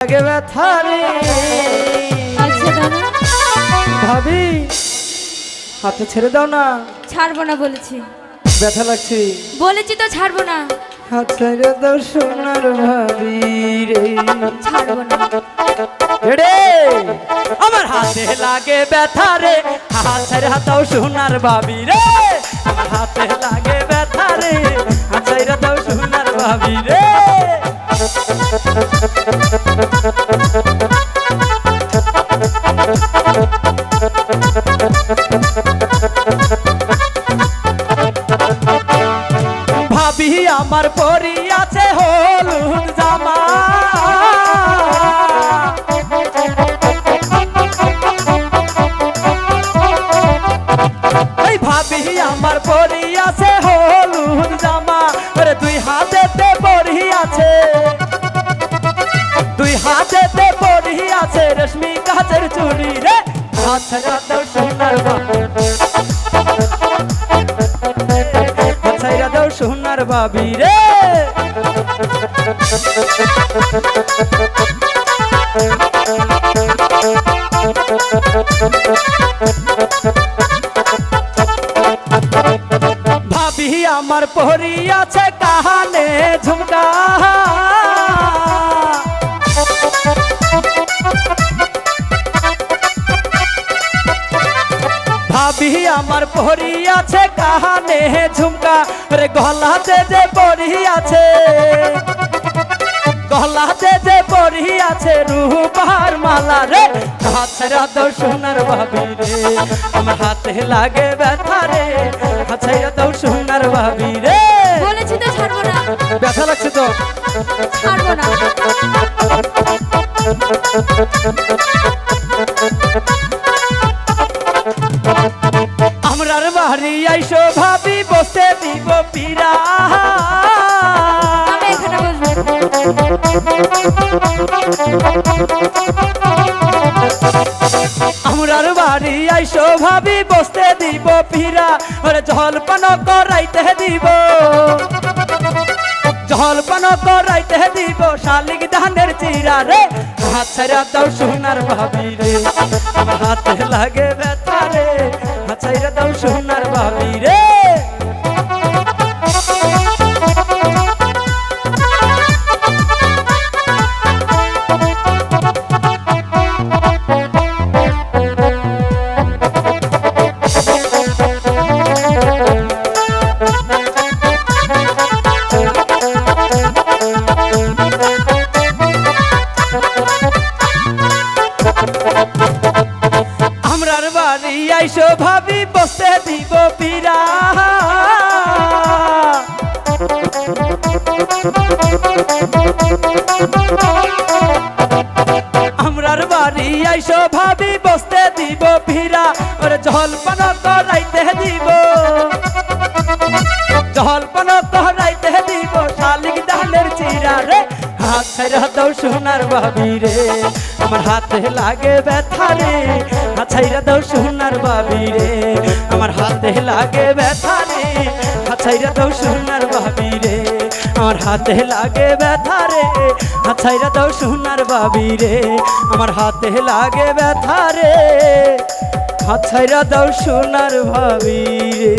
লাগে ব্যথা রে। ভাবি হাতে ছেড়ে দাও না। ছাড়বো না বলেছি। ব্যথা লাগছে। বলেছি তো ছাড়বো না। হাত ছেড়ে দাও সোনার ভাবি রে। ছাড়বো না। রে আমার হাতে লাগে ব্যথা রে। হাত ছেড়ে দাও সোনার ভাবি রে। আমার হাতে লাগে ব্যথা রে। হাত ছেড়ে দাও সোনার ভাবি রে। আমার পরি আছে হলুদ জামা। এই ভাবি আমার পরি আছে হলুদ জামা। ওরে দুই হাতেতে পরি আছে দুই হাতেতে পরি আছে রেশমি কাচের চুড়ি রে। দাও সোনার সোনার বাবি রে। ভাবি আমার পরি কাহানে ঝুমকা। ভাবি আমার পরি আছে কাহানে ঝুমকা? রে গলাতে যে পরি আছে গলাতে যে পরি আছে রূপার মালা রে। হাত ছেড়া সোনার ভাবি রে আমার হাতে লাগে ব্যথা রে। হাত ছেড়া সোনার ভাবি রে। বলেছি তো ছাড়বো না। ব্যথা লাগছে তো? ছাড়বো না। আমরার বাড়ি আইসো ভাবি, বসতে দিব পিরা ওরে জলপান করাইতে দিব। জলপান করাইতে দিব শালিক ধানের চিরা রে। হাত ছাইরা দাও সোনার ভাবি রে। হাতে লাগে ব্যথা। বাড়ি আইসো ভাবি, বসতে দিব পিরা আমরার বাড়ি, আইসো ভাবি, বসতে দিব পিরা ওরে জলপান করাইতে দিব। জলপান করাইতে দিব, শালিক ডালের চিরা রে। ছাইরা দাও সোনার বাবি রে। আমার হাতে লাগে ব্যথা রে হাত ছাইরা দাও সোনার বাবি রে। আমার হাতে লাগে ব্যথা রে হাত ছাইরা দাও সোনার বাবি রে। আমার হাতে লাগে ব্যথা রে হাত ছাইরা দাও সোনার বাবি রে। আমার হাতে লাগে ব্যথা রে হাত ছাইরা দাও সোনার ভাবি রে